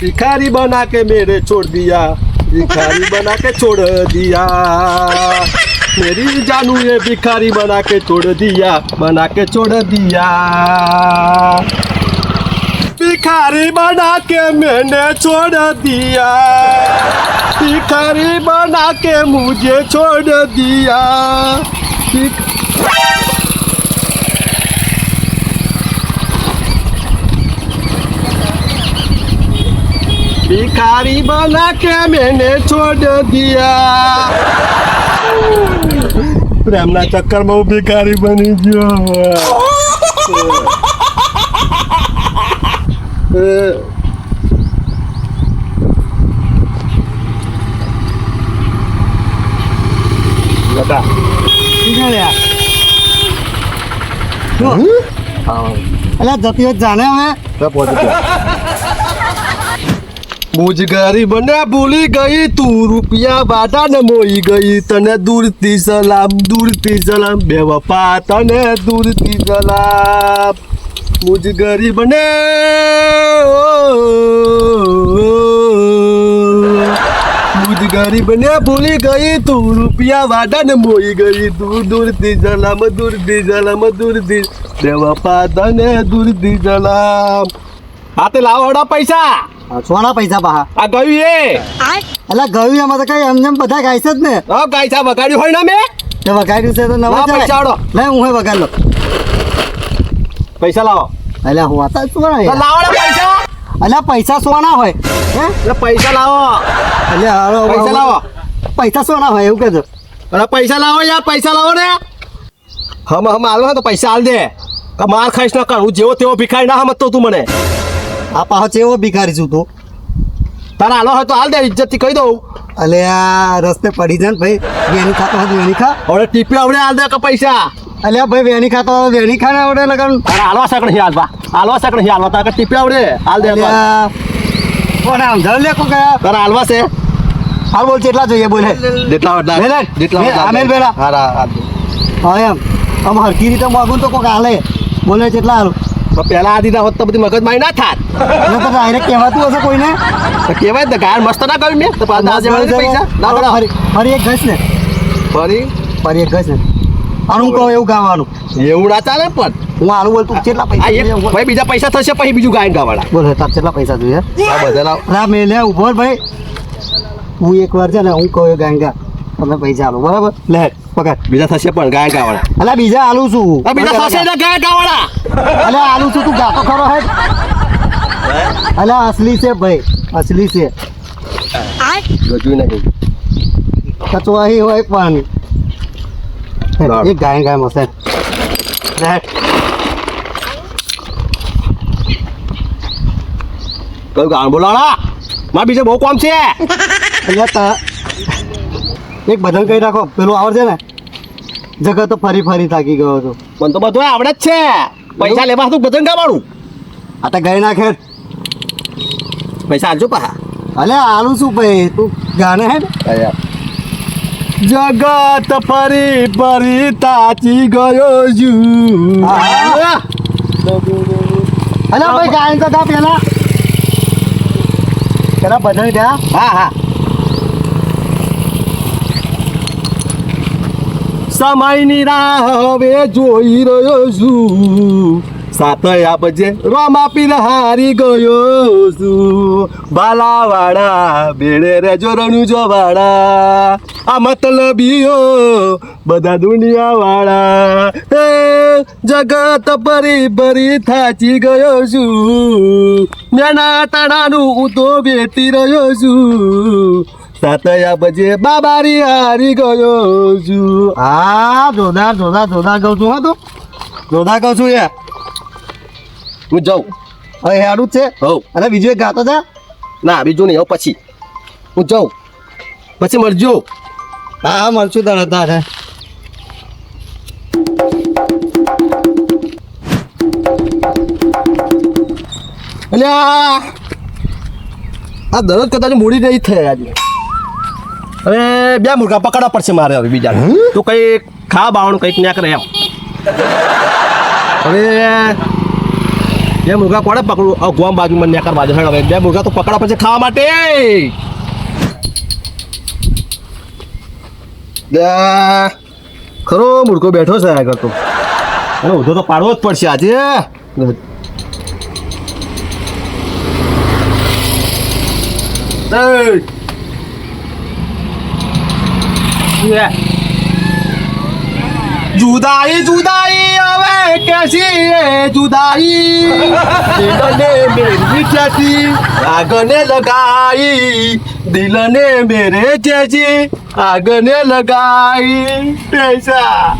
भिखारी बना के मेरे छोड़ दिया, भिखारी बना के छोड़ दिया। मेरी जानू ये भिखारी बना के छोड़ दिया बना के छोड़ दिया। भिखारी बना के मैंने छोड़ दिया, भिखारी बना के मुझे छोड़ दिया। भिखारी बना के मैंने छोड़ दिया પ્રેમના ચક્કરમાં હું ભિખારી બની ગયો બતા એટલે જતી હોત જાણે હવે મુજ ગરીબ ભૂલી ગઈ, તું રૂપિયા બાટા ને મોઈ ગઈ. તને દૂરથી સલામ દૂરથી સલામ. બે વફા તને દૂરથી સલામ. મુજ ગરીબ ને મુજ ગરીબ ભૂલી ગઈ, તું રૂપિયા વાડા ને મોઈ ગઈ. દૂર દૂરથી સલામ દૂરથી સલામ, દૂરથી. બે વફા તને દૂરથી સલામ. હાથે લાવો પૈસા. સોના પૈસા પાહા આ ગયું એ. એટલે ગયું એમાં તો કઈ એમ જેમ બધા ગાય છે જ ને. હા ગાય સા વગાડ્યું હોય ને મેં તો વગાડ્યું છે તો નવા પૈસા આડો. લે હું હે વગાડ લો પૈસા લાવો. એટલે હું આતા સોના લાવો પૈસા. એટલે પૈસા સોના હોય. હે? પૈસા લાવો. એટલે હાલો, પૈસા લાવો. પૈસા સોના હોય એવું કહેજો. અરે પૈસા લાવો યાર પૈસા લાવો ને. હમ હમ આલો તો પૈસા આલ દે. માર ખાઈશ ના કર હું જેવો તેવો ભીખાઈ ના હમતો તું મને. આ પાછો એવો ભિખારી છું તું? તારા હાલો હોય તો હાલ દે ઇજ્જતથી કહી દઉં. અલે આ રસ્તે પડી જાય ને ભાઈ વેણી ખાતો હોય વેણી ખા. હવે ટીપી આવડે હાલ દે કે પૈસા. અલે ભાઈ વેણી ખાતો વેણી ખા ને આવડે લગન. તારા હાલવા શકણ હાલ હાલવા હાલવા હી હાલવા તારા ટીપી આવડે હાલ દે કોને આમ ધર લે કો ગયા તારા હાલવા છે. હાલ બોલ કેટલા જોઈએ બોલે જેટલા વડલા વેલા, જેટલા આમેલ. હા હા હા એમ. આમ હરકી રીતે માગું તો કોક હાલે. બોલે કેટલા હાલ પણ પહેલા આ દીધા હોત તો બધી મગજમારી ના થાત. તો ડાયરેક્ટ કહેવાતું હશે કોઈને? તો કહેવાય ને ગાય મસ્ત ના કર્યું મેં. તો પાછા પૈસા. ના પડે ફરી ફરી એક ઘસ ને. ફરી? ફરી એક ઘસ ને. આનું કહું એવું ગાવાનું. એવું ના ચાલે પણ. હું આનું બોલ તું કેટલા પૈસા ભાઈ બીજા પૈસા થશે પછી બીજું ગાયન ગાવાના. બોલ તાર કેટલા પૈસા જોઈએ? બધા મેં લે ઊભો ભાઈ. હું એક વાર છે ને હું કહું એ ગાંગા તમે પૈસા આલો બરાબર? લે. પકડ બીજા થશે પણ ગાયન ગાવાના અલા બીજા આલું છું આ બીજા થશે ને ગાયન ગાવાના અલા આલું છું તું ગાતો ખરો હે અલા અસલી છે ભાઈ અસલી છે ગજું નહીં કચવાહી હોય પણ બરાબર. એક ગાય ગાય મસે લે કયું ગાણ બોલાડા મારે બીજે બહુ કામ છે એટલે તા એક બદલ કહી રાખો પેલું આવડશે ને જગત તો ફરી ફરી થાકી ગયો હતો. મને તો બધું આવડે જ છે. પૈસા લેવા તું બધું ગાવાનું આ તો ગઈ નાખે પૈસા આલજો પા અલે આલું શું ભાઈ તું ગાને હે ને? જગત ફરી ફરી તાચી ગયો છું. હા. ભાઈ ગાય તો તા પેલા. પેલા બધા હા હા. સમયની રાહ હવે જોઈ રહ્યો છું. સાતયા બજે રોમા હારી ગયો છું. બાલાવાડા બેડે રે જોરણું જોવાડા. આ મતલબીઓ બધા દુનિયાવાળા. હે, જગત પરી ભરી થાચી ગયો છું. મેના તણાનું હું તો બેટી રહ્યો છું. સાતયા બજે બાબારી હારી ગયો છું. હા જોરદાર જોરદાર જોરદાર કહું છું હા તો. જોરદાર કહું છું યાર હું જાઉં. હવે હેડું જ છે. હવ અને બીજું એક ગાતો છે ના બીજું નહીં હવે પછી. હું જાઉં. પછી મળજો. હા હા મળશું તારે તારે. અલ્યા. આ આ દરરોજ કદાચ મૂડી નહીં થાય આજે. હવે બે મુર્ગા પકડવા પડશે મારે હવે બીજા તું કઈ ખા બાવણું કંઈક ન્યા કરે એમ. હવે બે મુર્ગા કોને પકડું આ ગોમ બાજુ મને નેકર બાજુ હવે બે મુર્ગા તો પકડવા પડશે ખાવા માટે. ખરો મુર્ગો બેઠો છે આગળ તો. અરે ઉધો તો પાડવો જ પડશે આજે. એ, જુદાઈ જુદાઈ હવે કેસી એ જુદાઈ. દિલને મેરી જતી આગને લગાઈ. દિલને મેરે જેજી આગને લગાઈ. પૈસા.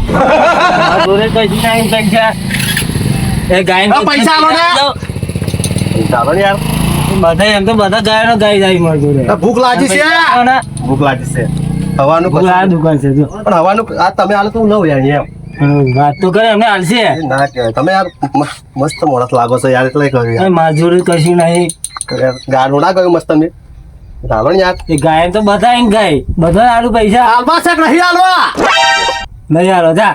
આ પૈસા આલો ને. ચાલો ને યાર. બધા એમ તો બધા ગાયનો ગાય જાય માર જોડે ભૂખ લાગી છે? ભૂખ લાગી છે. હવાનું આ દુકાન છે જો. પણ હવાનું આ તમે આલો તો એમ. વાત તો કરે અમને હાલશે. ના કહેવાય. તમે યાર મસ્ત મોણસ લાગો છો યાર એટલે કહ્યું માર કશું નહીં. ગાડું ના ગયું મસ્ત તમે? ચાલો યાર. એ ગાય તો બધા એમ ગાય. બધા આલુ પૈસા. હાલવા છે નહીં હાલવા? નહીં હાલો જા.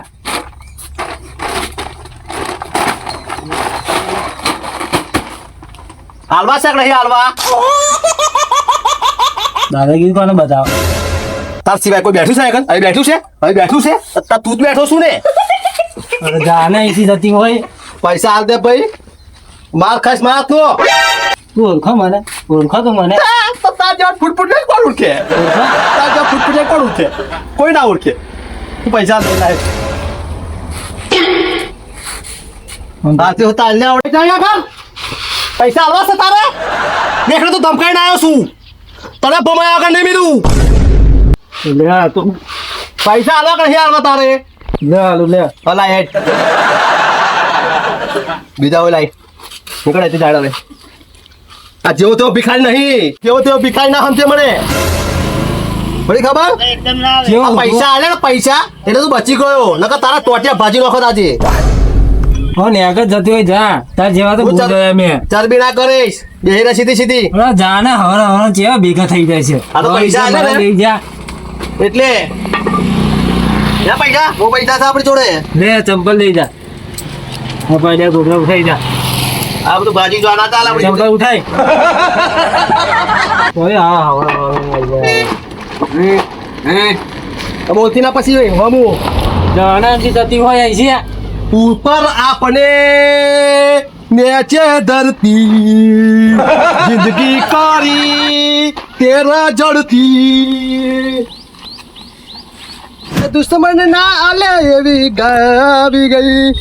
હાલવા છે નહીં હાલવા? દાદાગીરી કોને બતાવો? તાર સિવાય કોઈ બેઠું છે આગળ? અહીં બેઠું છે? હવે બેઠું છે? તાર તું જ બેઠો છું ને. અરે જા અહીંથી જતી હોય. પૈસા હાલ દે ભાઈ. માર ખાઈશ માર તો તું ઓળખો મને. ઓળખો તું મને. તાર જેવા ફૂટફૂટ ને કોણ ઉઠે તાર જેવા ફૂટફૂટ ને કોણ ઉઠે કોઈ ના ઉઠે તું પૈસા દે લાય. તારથી હું તારને આવડે જાય આગળ પૈસા હાલવા છે તારે? દેખ તો ધમકાઈને આવ્યો છું. તને ભમાયા આગળ નહીં મીધું. લે તું પૈસા આલો કે નહીં તારે? લે આલુ લે. અલા હેડ. બીજા લાઈ નીકળે તે જાડો હવે. આ જેવો તેવો ભિખારી નહીં. જેવો તેવો ભિખારી ના સમજે મને. પડી ખબર? પૈસા આલે ને પૈસા એટલે તું બચી ગયો. નકર તારા ટોટિયા ભાજી નાખો આજે. હો ને આગળ જતી હોય જા. તાર જેવા તો ભૂલ ગયા મેં ચરબી ના કરીશ. બેહી સીધી સીધી અરે જા ને હવર હવર જેવા ભેગા થઈ જાય છે. આ તો પૈસા આલે ને? લઈ જા. એટલે ના પૈસા બહુ પૈસા છે આપણી જોડે. લે ચંપલ લઈ જા. ભાઈ લે ગોગરા ઉઠાઈ જા. આ બધું ભાજી જોવાના ચાલ આપણી ચંપલ ઉઠાઈ ઓય હા હા ઓળખી ના પછી હમું. જાણાથી જતી હોય અહીં છે ઉપર આપણે નેચે ધરતી. જિંદગી કારી તેરા જડતી દુશ્મન ના આલે એવી ગાવી ગઈ.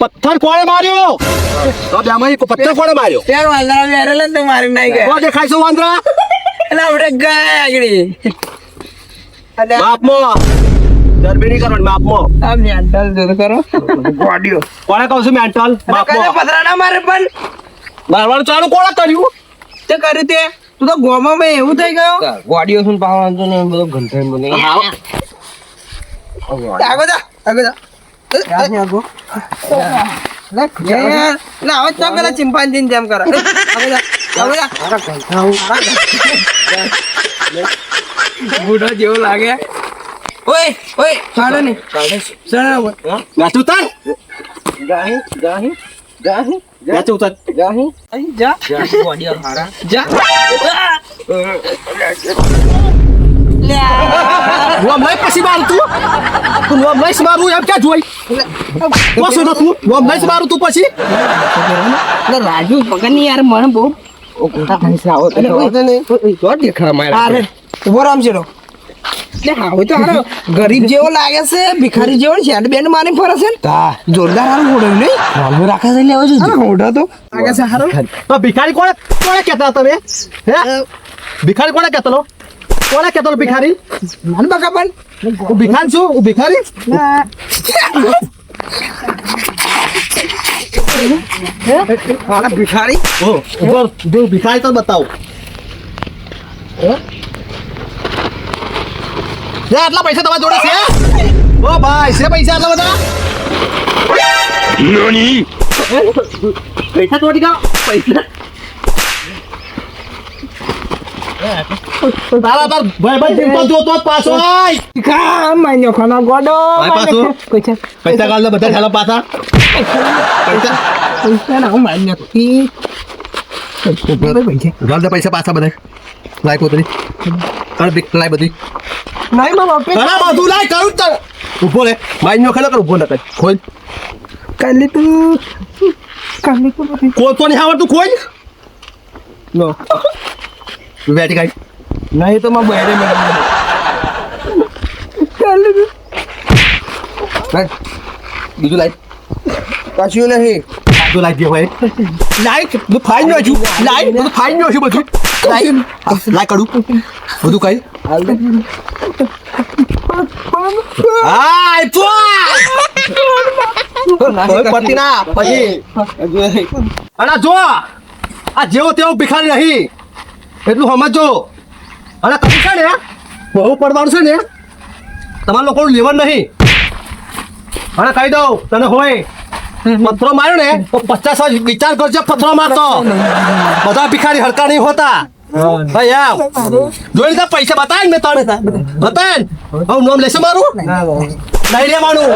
પથ્થર કોણે માર્યો? તો બેમાં પથ્થર કોણે માર્યો? ત્યાં વાંદરા વેરેલા તો મારી નાઈ કોણ દેખાય વાંદરા? એટલે આપણે ગયા આગળ. માપમાં ગરબી નહીં કરવાની માપમાં આમ મેન્ટલ જો કરો. ગોડિયો કોણે કહું છું મેન્ટલ માપમાં પતરા ના મારે પણ? મારવાનું ચાલુ કોણે કર્યું? તે કર્યું તે તું તો ગોમાં મે એવું થઈ ગયો. ગોડિયો સુન પાવાનું ને બધો ઘંટાઈ બને આગો જા આગો જા. આગો ના હવે તો પેલા ચિંપાંજી જેમ કરો. આગો જા આગો જા. બુઢો જેવો લાગે. ઓય ઓય કાઢો ને સણા નાચું તાર ગાહી ગાહી ગાહી નાચું તાર ગાહી. અહીં જા. ગોડિયો હારા. જા. હું આમ લઈ પછી મારું તું? તું આમ લઈશ મારું એમ ક્યાં જોઈ? કોસો નો તું? હું આમ લઈશ મારું તું પછી? Ini, રાજુ ini, યાર ini, બહુ. ini, ini, છે એટલે હાવ તો હારો ગરીબ જેવો લાગે છે ભિખારી જેવો શેડ બેન્ડ મારી ફરે છે તા જોરદાર હારું હોડો નહીં. હોડો રાખે છે લેવા જો હોડો તો. લાગે છે હારો? તો ભિખારી કોણે કોણે કહેતા તમે હે? ભિખારી કોણે કહેતો કોણે કહેતો ભિખારી? મને બકા પણ. હું ભિખારી છું? હું ભિખારી? ભિખારી? ભિખારી? તો બતાવો. લે, આટલા પૈસા તમારા જોડે છે? ઓ ભાઈ છે પૈસા આટલા બધા? પૈસા તોડી ગયો. પૈસા. તારા તાર ભાઈ ભાઈ ચિંતા જોતો પાછો આય. કા માન્યો ખાના ગોડો પાછો. પૈસા પૈસા કાલ બધા ઠેલા પાછા. પૈસા. પૈસા ના હું માન્યો તી. પૈસા પૈસા. પાછા બધા. લાય કોતરી અરે બીક લાય બધી. નહીં મારા બાપે તારા બધું લાય કરું તર? ઊભો રે માઈ નો ખેલો કર ઊભો ન કર ખોલ. કાલે તું કાલે તું કોલ તો નહીં આવડતું ખોલ. નો બેટી કાઈ નહીં તો માં બહેરે મેડમ કાલે તું. બીજું લાય. કશું નહીં. બધું લાય દે ભાઈ. લાય બધું ફાઈન નો છું લાય બધું ફાઈન નો છું બધું. લાય. લાય કરું બધું કઈ આય તો પતિ ના પછી અને જો. આ જેવો તેવો ભિખારી નહીં એટલું સમજો અને છે ને બહુ પડવાનું છે ને તમારા લોકોનું લેવન નહીં. અને કહી દઉં તને હોય. પથરો માર્યો ને તો પચાસ વિચાર કરજો પથરો મારતો. બધા ભિખારી હડકા નહીં હોતા. જોઈ લીધા? પૈસા બતાય મેં તને. બતાય હું હવે નામ લેશે મારું? નહીં. લેવાનું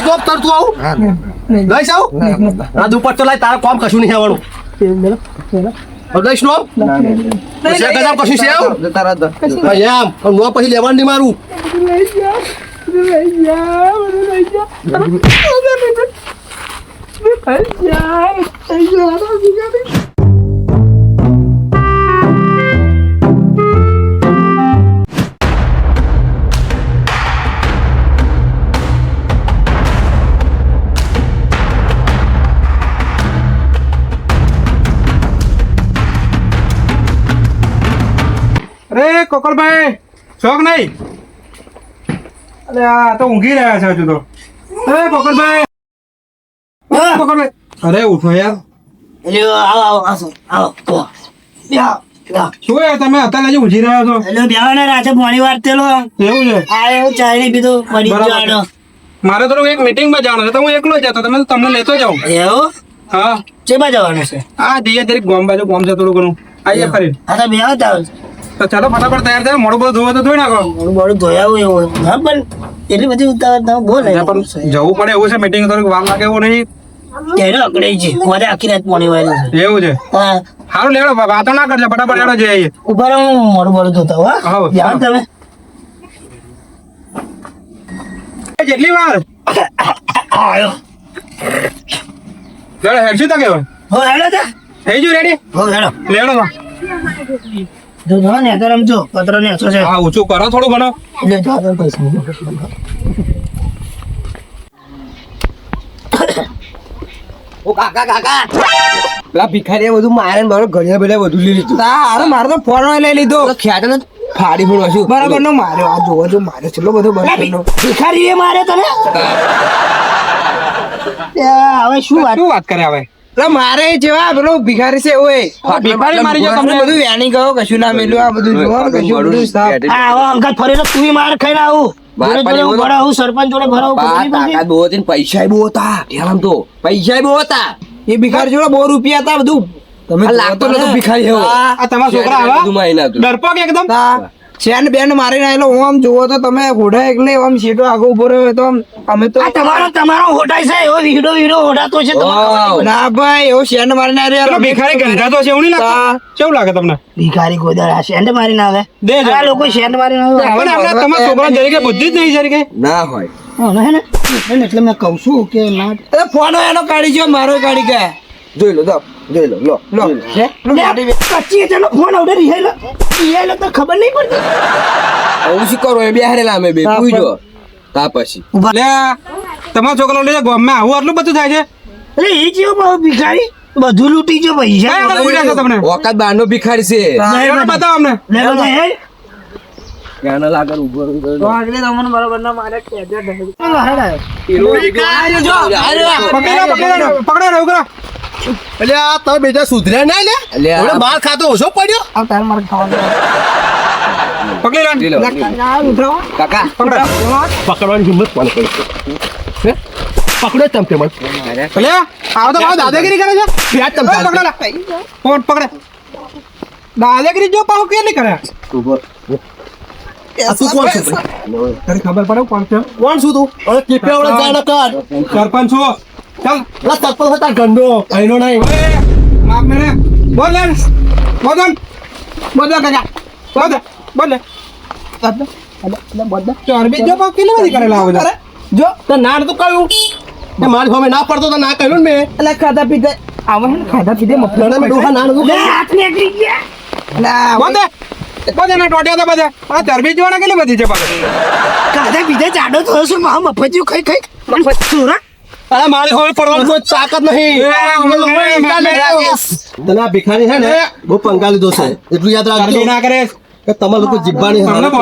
સ્ટોપ કર તું આવું. લઈશ આવું આ દુપટ્ટો લાય તારા કોમ કશું નહીં આવવાનું. લઈશ નોમ ગજામ કશું છે આવું? નોમ પછી લેવાનું નહીં મારું. અરે કોકરભાઈ શોખ નહીં? અરે આ તો ઊંઘી રહ્યા છે હજુ તો. અરે કોકરભાઈ કોકરભાઈ અરે ઉઠો યાર. શું યાર તમે અત્યારે હજી ઊંઘી રહ્યા છો? એટલે બેવાના રાતે મોડી વાર તેલો એવું છે? આ એવું ચાલી પીધું મરી થોડું એક મીટિંગમાં જવાનું છે તો હું એકલો જતો તમે તમને લેતો જાઉં એવું? હા. ચેમાં જવાનું છે? આ જઈએ જરીક ગોમ બાજુ ગોમ છે થોડું ઘણું. આઈએ ફરી. આ તો બેવા જાવ તો ચાલો ફટાફટ તૈયાર થાય મોડું બધું ધોવા તો ધોઈ નાખો. મોડું બધું ધોયાવું એવું હા પણ એટલી બધી ઉતાવળ તમે બોલે પણ જવું પડે એવું છે મીટિંગ થોડીક વાર લાગે એવું નહીં. કેરો અકડે છે. મારે આખી રાત મોડી વાળી છે. એવું છે? હા. સારું લેડો વાતો ના કરજો ફટાફટ લેડો જઈએ. ઊભા રહો હું મોડું બધું ધોતા હો. હા, જાઓ તમે. જેટલી વાર? આયો. લેડો હેડશું તો કેવાય હો હેડો તા. થઈ ગયું રેડી હો હેડો. લેડો. જો જો ને તો રમજો. પત્ર ને છે? હા ઊંચું કરો થોડું ઘણો એટલે જો આગળ પૈસા પેલા ભિખારીએ બધું મારે ને મારો ઘડિયા બધા બધું લઈ લીધું. તારે મારે તો ફોન લઈ લીધો. ખ્યાલ ને ફાડી ફોડવા છું. બરાબર નો માર્યો આ જોવો જો માર્યો છેલ્લો બધો બરાબર નો ભિખારી એ મારે તને? હવે શું વાત? શું વાત કરે હવે? એટલે મારે જેવા પેલો ભિખારી છે ઓય ભિખારી મારી જો તમને. બધું વેણી ગયો કશું ના મેલ્યું આ બધું જોવો કશું બધું સાફ આ અંકલ ફરીને તું માર ખાઈને આવું. તમે લાગતો નતો ભિખારી ડરપોક એકદમ? ચેન બેન મારીને આયેલો હું આમ જુઓ તો તમે ઘોડા એટલે આમ સીટો આગળ ઊભો રહ્યો તો અમે તો તમારો તમારો હોટાઈ છે એવો વીડો વીડો હોટાતો છે. ના ભાઈ એવો શેન મારી ના પેલો ભિખારી ગંધાતો છે એવું નહીં લાગતું? કેવું લાગે તમને? ભિખારી કોઈ દર શેન મારી ના આવે? દે આ લોકો શેન મારી ના આવે પણ આપણે તમારા છોકરા જરીકે બુદ્ધિ જ નહીં જરીકે ના હોય. હા, ને? એટલે મેં કહું છું કે ના. એ ફોન એનો કાઢી ગયો મારો કાઢી ગયા જોઈ લો જો જોઈ લો લો લો. કચ્ચી એનો ફોન આવડે રિહાયેલો રિહાયેલો તો ખબર નહીં પડતી? હું શું કરું? એ બેહારેલા અમે બે. પૂછજો. તા પછી લે તમારા છોકરો લઈ ગામમાં આવું આટલું બધું થાય છે? એટલે એ જેવો બહુ ભિખારી બધું લૂટી જો પૈસા તમને. ઓકાત બાર નો ભિખારી છે. બતાવો અમને. લે બધા હે. ક્યાં આગળ ઊભો. તો આગળ તમને બરાબર ના મારે. પકડી પકડો એટલે આ તમે બેટા સુધર્યા ના લે એટલે હવે ખાતો ઓછો પડ્યો? આ તાર માર ખાવાનો પકડી લો. કાકા પકડો. પકડવાની હિંમત કોને કરી છે? પકડો તમ કે મત એટલે આવો તો આવો દાદાગીરી કરે છે? યાદ તમ પકડો. લે ફોન પકડે. દાદાગીરી જો પાહુ કે નહીં કરે? ઊભો. કોણ ખબર પડે કોણ છે? કોણ છું તું? સરપંચ છો. ચાલ લા સરપંચ હતા ગંડો અહીંનો નહીં. માપ મેરે બોલ લે. બોલ બોલ બોલ લે કાકા. બોલ લે. બોલ ચોરબી જો પાક કેટલી બધી કરેલા આવો જો. તો ના તો કહ્યું એ મારી સામે ના પડતો તો ના કહ્યું ને મેં. એટલે ખાધા પીધે. આવે ને ખાધા પીધે મફત ને ડોહા ના નતું કહ્યું. હાથ નીકળી ગયા. ના બોલ દે. ના ટોટ્યા તો બધા. આ ચરબી જોવાના કેટલી બધી છે પાછળ? કાઢા ચાડો જાડો થયો છું મા મફજ્યું ખાઈ ખાઈ. મને ચોરા અરે મારી હોય પડવાની કોઈ તાકાત નહીં. તને આ ભિખારી છે ને બહુ પંગા લીધો છે. એટલું યાદ રાખજો. ના કરે. કે તમે લોકો હાલત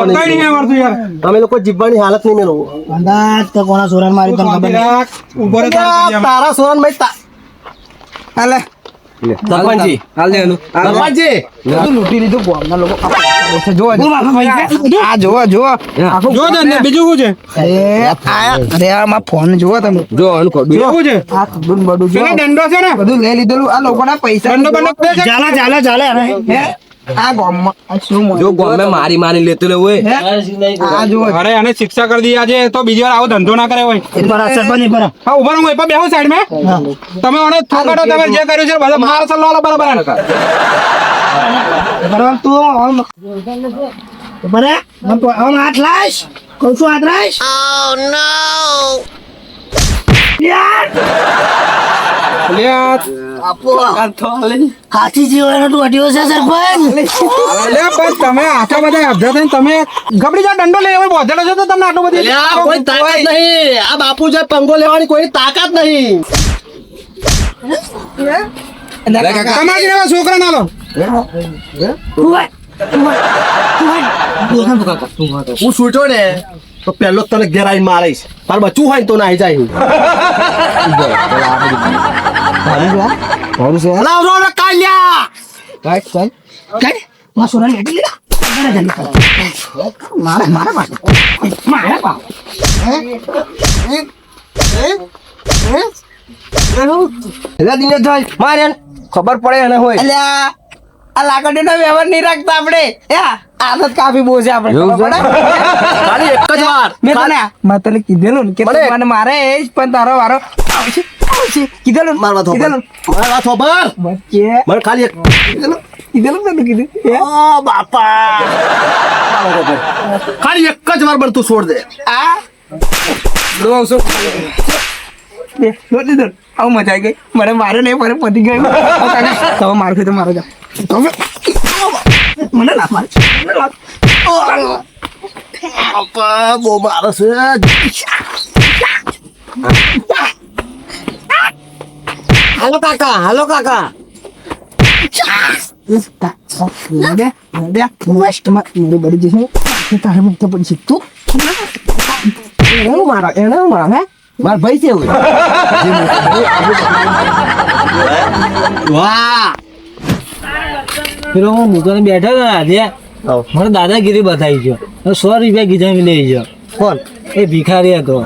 યાર. તમે લોકો જીવવાની હાલત નહીં મેળવો. અંદાજ તો કોના સોરાન મારી તમને ખબર તારા સોરન ભાઈ તા હાલે. સરપંચજી હાલ દે સરપંચજી બધું લૂંટી લીધું ગામના લોકો જો હું બાપા ભાઈ આ જોવો જોવો. આખું જો ને બીજું શું છે? અરે આયા. અરે આ ફોન જોવો તમે. જો શું છે? આ ને જો દંડો છે ને? બધું લઈ લીધેલું. આ લોકોના પૈસા દંડો બંડો હે? જો ગમે મારી મારી લેતો લે હોય. હે? આ જોવો અરે આને શિક્ષા કરી દી આજે તો બીજી વાર આવો ધંધો ના કરે હોય. બરા સરપંચ બરા હા ઊભા હું એપા બેહું સાઈડમાં તમે થોકાડો તમે જે કર્યું છે બધા માર સલ્લો આલો બરાબર. બરાબર તું આમ બરા મને તો લાશ કહું છું હાથ લાશ યાર. લે આ- હાથી જીવાનો એનો અડ્યો છે સરપંચ? અલે પણ તમે આટલા બધા અભ્યા થઈને તમે ગબડી જા દંડો લઈ હવે બોધેલો છો તો તમને આટલું બધું અલ્યા, કોઈ તાકાત નહીં. આ બાપુ જે પંગો લેવાની કોઈ તાકાત નહીં. તમારા છોકરા ના લો. હું છૂટ્યો ને. તો પહેલો જ તને ઘેર આવીને મારીશ તાર બચું હોય ને તો નાહી જાય હું. આવજો ને કાલ્યા. કઈ માં મારે મારે મારે એટલે દિનેશભાઈ ખબર પડે એને હોય. એટલે આ લાકડી નો વ્યવહાર નહીં રાખતા આપણે. હે આદત કાફી બહુ છે આપણે ખાલી એક જ વાર મેં તને મેં તને કીધેલું ને કે મને- તું મારે એ જ પણ તારો વારો કીધેલું મારવા કીધેલું મારવા બચ્ચે. મને ખાલી એક કીધેલું? કીધેલું ને કીધું? ઓ બાપા. ખાલી એક જ વાર પણ તું છોડ દે. આ? દે દીધો આવું મજા આવી ગઈ. મને મારે નહીં મારે પતી ગયું. તમે માર તો મારો જાઓ તમે મને ના માર મને લાગ બાપા બહુ મારે છે હાલો કાકા હાલો કાકા દે દે મસ્ત મારી બડી જશે તારે મુક્ત પડી છે તું એને મારો એને મારો હે માર ભાઈ છે એવું વાહ પેલો હું દુકાને બેઠો ને આજે મને દાદાગીરી બતાવી છે સો રૂપિયા ગીધા મેં લઈ જાઓ કોણ? એ ભિખારી હતો.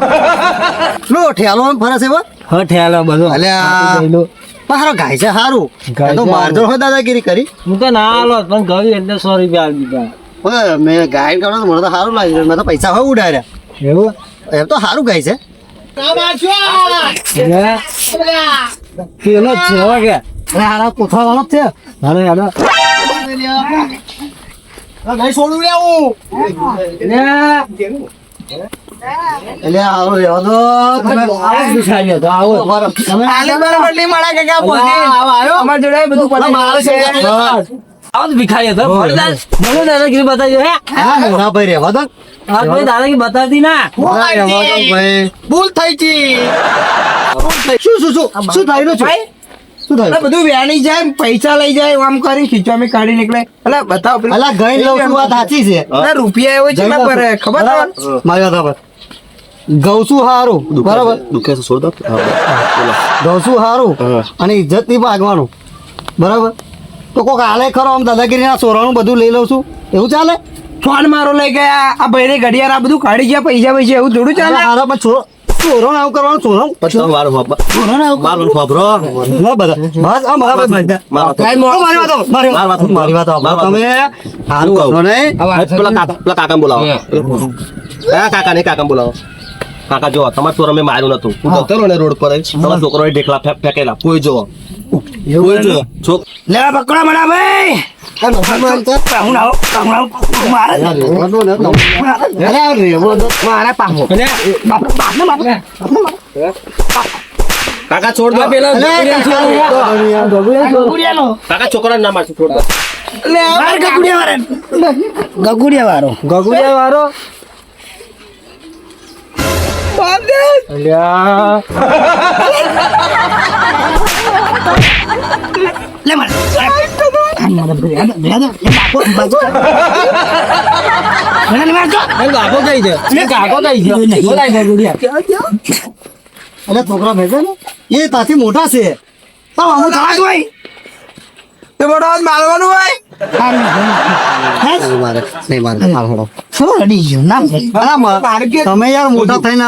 લો ઠેલો ફરે છે હ. ઠેલો બધો. અલ્યા. હારો ગાય છે સારું ગાય તો મારજો હોય દાદાગીરી કરી. હું તો ના આલો પણ ગયું એટલે સો રૂપિયા આપી દીધા. મેં ગાય કરો મને તો સારું લાગ્યું મેં તો પૈસા હોય ઉડાડ્યા. એવું? એમ તો સારું ગાય છે? પેલો છે કે. અરે હારા કોથળા વાળો છે. હાલો હાલો નહીં છોડું લે હું એટલે હારો રહેવા દો તમે આવો ભિખારી હતો આવો તમે આલે બરાબર નહીં મળે કાકા બોલતી અમાર જોડે બધું પડી મારે છે આવો તો ભિખારી હતો મને દાદાગીરી બતાવી હે હા, મોટા ભાઈ રહેવા દો આ કોઈ દાદાગીરી બતાવતી ના હા, ભાઈ ભૂલ થઈ જી શું શું શું? શું થયેલું છે? ભાઈ શું થયું? બધું વેણી જાય પૈસા લઈ જાય આમ કરી ખીચવામાં કાઢી નીકળે. એટલે બતાવો અલા ગઈ લઉં છું વાત સાચી છે. ના, રૂપિયા એવો છે પર ખબર મારી વાત સાંભળ. ઘઉં હારું બરાબર? દુખે છે છોડ દો ઘઉં હારું અને ઇજ્જતથી ભાગવાનું બરાબર? તો કોક હાલે ખરો આમ દાદાગીરીના સોરાનું બધું લઈ લઉં છું. એવું ચાલે? ફોન મારો લઈ ગયા આ ભાઈને ઘડિયાળ આ બધું કાઢી ગયા પૈસા પૈસા એવું થોડું ચાલે? ચોરો આવું કરવાનું ચોરો પછી મારો બાપ- મારો બાપરો. ના બધા. બસ આ મારા ભાઈ મારો મારી વાત મારી મારી વાત વાત મારી વાત તમે હારું કરો નહીં પેલા કાકા પેલા કાકાને બોલાવો. હા. કાકા ને કાકા બોલાવો. કાકા જો તમારા છોરા મેં માર્યું નતું. હું જતો ને રોડ પર તમારા છોકરોએ ઢેકલા ફેંકેલા. કોઈ જો જો છોક લે પકડો ભાઈ! બાપને કાકા છોડ દો. ગગુડિયાનો કાકા છોકરા ના મારશું છોડ દો. ગગુડિયા વાળા ગગુડિયા વાળો ગગુડિયા વાળો એટલે છોકરા ભેગા ને એ તાથી મોટા છે તો થવા જ હોય તે મોટો મારવાનું હોય તમે યાર મોટા થઈને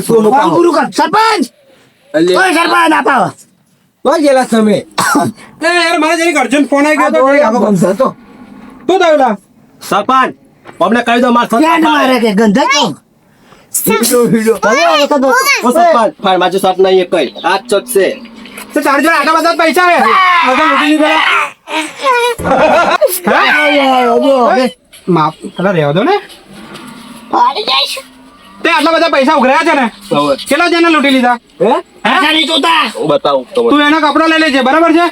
સરપંચ સરપંચ તમે યાર જરીક અર્જન્ટ ફોન આવી ગયો તો અમને કહી દો માર ક્યાં મારે કે ગંધા તો ઓ સરપંચ ફાર માજો સાથ નહીં એ કઈ આ ચક છે તો ચાર આટલા બધા પૈસા હે લૂંટી? માફ પેલા રહેવા દો ને તે આટલા બધા પૈસા ઉઘરાયા છે ને? કેટલા જણા લૂંટી લીધા? પૈસા નહીં જોતા. હું બતાવું તું એના કપડા લઈ લેજે બરાબર છે?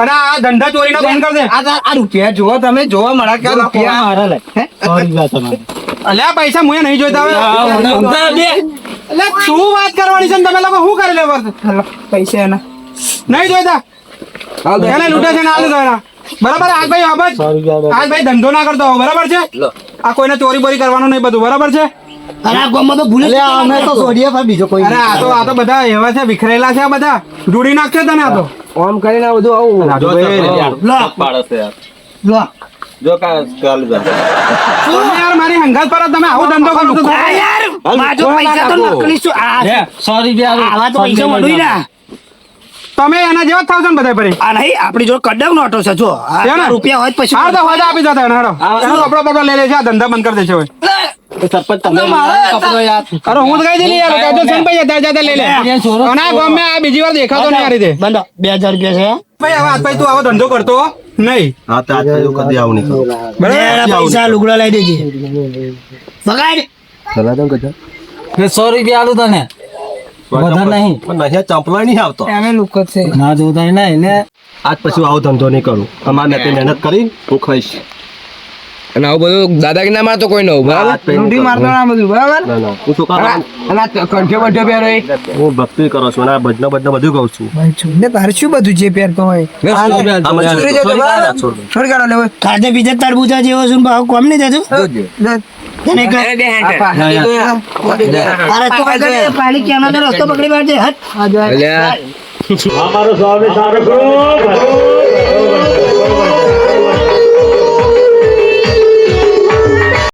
અને આ ધંધા ચોરીનો બંધ કર દે. આ રૂપિયા જોવો તમે જોવા મળે કે રૂપિયા મારા લે. અલ્યા પૈસા મુએ નહીં જોઈતા હવે. શું વાત કરવાની છે તમે લોકો? શું કરી લેવા પૈસા એના. નહીં જોઈતા? એને લૂટે છે ને આલુ દો એના. બરાબર? આજ ભાઈ આબજ આજ ભાઈ ધંધો ના કરતો હો, બરાબર છે? આ કોઈને ચોરી બોરી કરવાનું નહીં બધું બરાબર છે? અરે આ ગામમાં તો ભૂલે અમે તો છોડીએ પણ બીજો કોઈ અરે આ તો આ તો બધા એવા છે વિખરેલા છે આ બધા. જોડી નાખશે તને આ તો. ઓમ કરીને આ બધું આવું. જો યાર, પાડે છે યાર. લો. જો કા કાલ યાર મારી હંગાત પર તમે આવો ધંધો કરો. આ યાર માજો પૈસા તો નકલી શું આ સોરી બે આવા તો પૈસા મળું ના. તમે એના જેવા થાવ છો ને બધા ભરી આ નહીં આપણી જો કડક નોટો છે જો. આ રૂપિયા હોય પછી હા તો હોય આપી હારો એનો કપડો બપડો લઈ લે છે આ ધંધા બંધ કરી દે હવે. સરપંચ તમે કપડો યાર અરે હું તો કહી દીધી યાર કહી દો છે ભાઈ અત્યારે જાતે લઈ લે. અને આ ગામ આ બીજી વાર દેખાતો નહીં આ રીતે. બંધ. બે હજાર રૂપિયા છે. ભાઈ હવે આજ ભાઈ તું આવો ધંધો કરતો નહીં. હા તો આજ કદી કદી આવું નહીં બરાબર? પૈસા લુગડા લઈ દેજે. બગાડ. ચલા દઉં કદા મેં સો રૂપિયા આલું તને. બધા નહીં. પણ નહીં ચંપલો નહીં આવતો. એને લુક છે. ના જોતા નહીં ને આજ પછી આવો ધંધો નહીં કરું. અમારે નથી મહેનત કરી હું ખાઈશ. અને આવું બધું દાદાગીરી ના મારતો કોઈ નો આજ પછી મારતો ના બધું બરાબર? ના ના હું શું કામ અને આ કંઠે બંઠે પહેરો હું ભક્તિ કરું છું અને ભજન ભજન બધું ગાઉં છું. ને તારે શું બધું જે પહેરતો હોય? છોડી કાઢો બીજા તરબૂજા જેવો છું ભાવ કોમ નહીં દેતું તો રસ્તો પકડી પાડજે હટ અમારો સ્વામી સારો કરો.